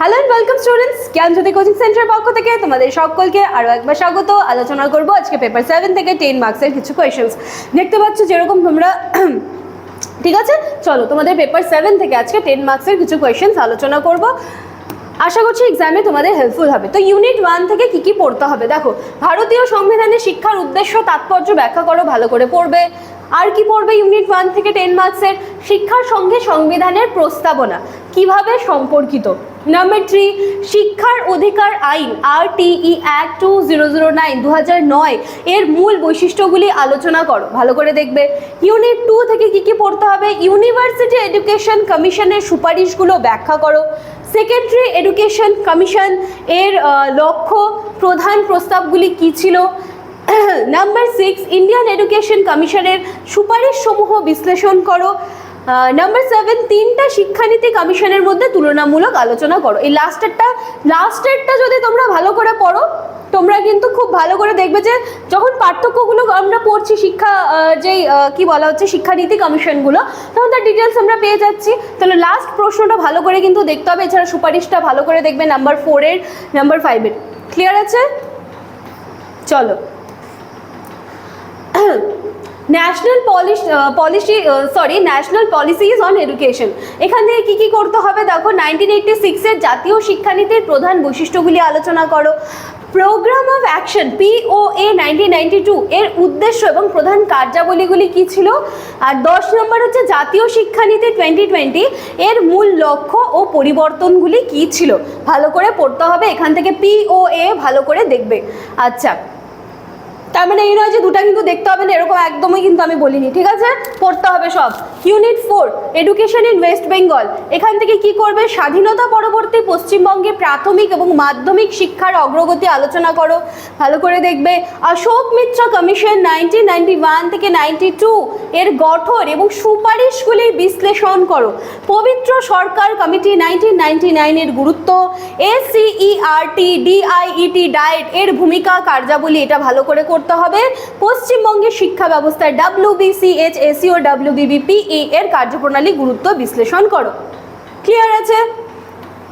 Hello and welcome students Gyanjyoti coaching সেন্টারের পক্ষ থেকে তোমাদের সকলকে আরও একবার স্বাগত। আলোচনা করব আজকে পেপার সেভেন থেকে টেন মার্কসের কিছু কোয়েশনস দেখতে পাচ্ছ যেরকম তোমরা, ঠিক আছে? চলো তোমাদের পেপার সেভেন থেকে আজকে টেন মার্কসের কিছু কোয়েশনস আলোচনা করব। আশা করছি এক্সামে তোমাদের হেল্পফুল হবে। তো ইউনিট ওয়ান থেকে কি কি পড়তে হবে? দেখো, ভারতীয় সংবিধানে শিক্ষার উদ্দেশ্য তাৎপর্য ব্যাখ্যা করো, ভালো করে পড়বে। আর কি পড়বে ইউনিট ওয়ান থেকে টেন মার্কসের শিক্ষার সঙ্গে সংবিধানের প্রস্তাবনা। কীভাবে সম্পর্কিত? নাম্বার থ্রি শিক্ষার অধিকার আইন R T E act two zero zero nine দু হাজার নয় এর মূল বৈশিষ্ট্যগুলি আলোচনা করো। ভালো করে দেখবে। ইউনিট টু থেকে কি কি পড়তে হবে? ইউনিভার্সিটি এডুকেশন কমিশনের সুপারিশগুলো ব্যাখ্যা করো। সেকেন্ডারি এডুকেশন কমিশন এর লক্ষ্য প্রধান প্রস্তাবগুলি কী ছিল? নাম্বার সিক্স ইন্ডিয়ান এডুকেশন কমিশনের সুপারিশসমূহ বিশ্লেষণ করো। নাম্বার সেভেন তিনটা শিক্ষানীতি কমিশনের মধ্যে তুলনামূলক আলোচনা করো। এই লাস্টেরটা লাস্টেরটা যদি তোমরা ভালো করে পড়ো, তোমরা কিন্তু খুব ভালো করে দেখবে যে যখন পার্থক্যগুলো আমরা পড়ছি শিক্ষা যেই কি বলা হচ্ছে, শিক্ষানীতি কমিশনগুলো তখন তার ডিটেলস আমরা পেয়ে যাচ্ছি। তাহলে লাস্ট প্রশ্নটা ভালো করে কিন্তু দেখতে হবে। এছাড়া সুপারিশটা ভালো করে দেখবে নাম্বার ফোরের নাম্বার ফাইভের ক্লিয়ার আছে? চলো। National polish policy sorry national policies on education এখান থেকে কী কী করতে হবে? দেখো নাইনটিন এইটটি সিক্সের জাতীয় শিক্ষানীতির প্রধান বৈশিষ্ট্যগুলি আলোচনা করো। Programme of action POA nineteen ninety two এর উদ্দেশ্য এবং প্রধান কার্যাবলীগুলি কী ছিল? আর দশ নম্বর হচ্ছে জাতীয় শিক্ষানীতি টোয়েন্টি টোয়েন্টি এর মূল লক্ষ্য ও পরিবর্তনগুলি কী ছিল? ভালো করে পড়তে হবে, এখান থেকে পিওএ ভালো করে দেখবে। আচ্ছা তার মানে এই নয় যে দুটা কিন্তু দেখতে হবে না, এরকম একদমই কিন্তু আমি বলিনি, ঠিক আছে? পড়তে হবে সব। Unit four education in West Bengal এখান থেকে কি করবে? স্বাধীনতা পরবর্তী পশ্চিমবঙ্গে প্রাথমিক এবং মাধ্যমিক শিক্ষার অগ্রগতি আলোচনা করো, ভালো করে দেখবে। Ashok Mitra commission nineteen ninety one থেকে নাইনটি টু এর গঠন এবং সুপারিশগুলি বিশ্লেষণ করো। পবিত্র সরকার কমিটি নাইনটিন নাইনটি নাইনের গুরুত্ব এসিইআরটি ডিআইইটি ডায়েট এর ভূমিকা কার্যাবলী, এটা ভালো করে। করতে হবে। পশ্চিমবঙ্গের শিক্ষা ব্যবস্থায় ডাব্লিউবিসিএইচ এসিও ডাব্লিউবিবিপিই এর কার্যপ্রণালী গুরুত্ব বিশ্লেষণ করো। ক্লিয়ার আছে?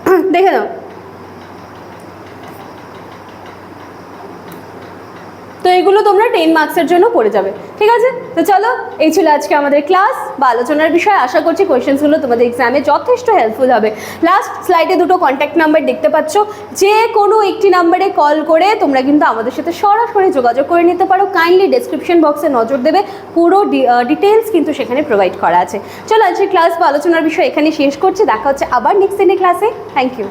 দেখে নাও। তো এগুলো তোমরা টেন মার্কসের জন্য পড়ে যাবে। ঠিক আছে? তো চলো, এই ছিল আজকে আমাদের ক্লাস বা আলোচনার বিষয়ে। আশা করছি কোয়েশ্চেন্সগুলো তোমাদের এক্সামে যথেষ্ট হেল্পফুল হবে। লাস্ট স্লাইডে দুটো কন্ট্যাক্ট নাম্বার দেখতে পাচ্ছ। যে কোনো একটি নাম্বারে কল করে তোমরা কিন্তু আমাদের সাথে সরাসরি যোগাযোগ করে নিতে পারো। কাইন্ডলি ডেসক্রিপশন বক্সে নজর দেবে। পুরো ডিটেলস কিন্তু সেখানে প্রোভাইড করা আছে। চলো আজকে ক্লাস বা আলোচনার বিষয় এখানে শেষ করছি। দেখা হচ্ছে আবার নেক্সট দিনের ক্লাসে থ্যাংক ইউ